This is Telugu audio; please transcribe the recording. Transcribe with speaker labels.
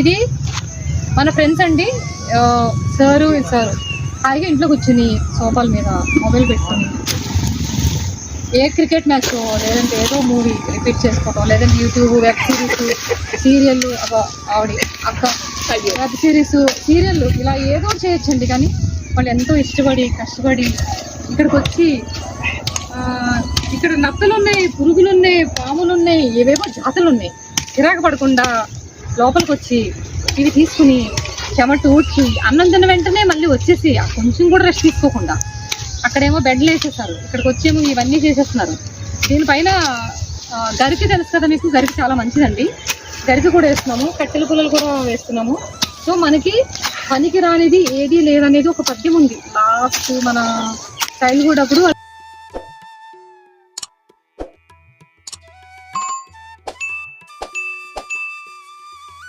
Speaker 1: ఇది మన ఫ్రెండ్స్ అండి. Sir sir. హాయిగా ఇంట్లో కూర్చుని సోఫాల మీద మొబైల్ పెట్టుకుని. ఏ క్రికెట్ మ్యాచ్ లేదంటే ఏదో మూవీ రిపీట్ చేసుకోవడం లేదంటే యూట్యూబ్ వెబ్ సిరీస్ సీరియల్ ఆవిడ అక్క. వెబ్ సిరీస్ సీరియల్ ఇలా ఏదో చేయొచ్చండి కానీ వాళ్ళు ఎంతో ఇష్టపడి కష్టపడి ఇక్కడికి వచ్చి ఇక్కడ నత్తలు ఉన్నాయి పురుగులు ఉన్నాయి పాములు ఉన్నాయి ఏవేవో జాతులు ఉన్నాయి చిరాకు పడకుండా లోపలికి వచ్చి ఇవి తీసుకుని చెమట ఊడ్చి అన్నం తిన్న వెంటనే మళ్ళీ వచ్చేసి కొంచెం కూడా రెస్ట్ తీసుకోకుండా అక్కడేమో బెడ్లు వేసేసారు. ఇక్కడికి వచ్చేమో ఇవన్నీ చేసేస్తున్నారు. దీనిపైన గరికి తెలుసు కదా మీకు? గరికి చాలా మంచిదండి. గరికి కూడా వేస్తున్నాము. కట్టెల పుల్లలు కూడా వేస్తున్నాము. సో మనకి పనికి రానిది ఏది లేదనేది ఒక పద్యం ఉంది. లాస్ట్ మన చైల్డ్హుడ్ అప్పుడు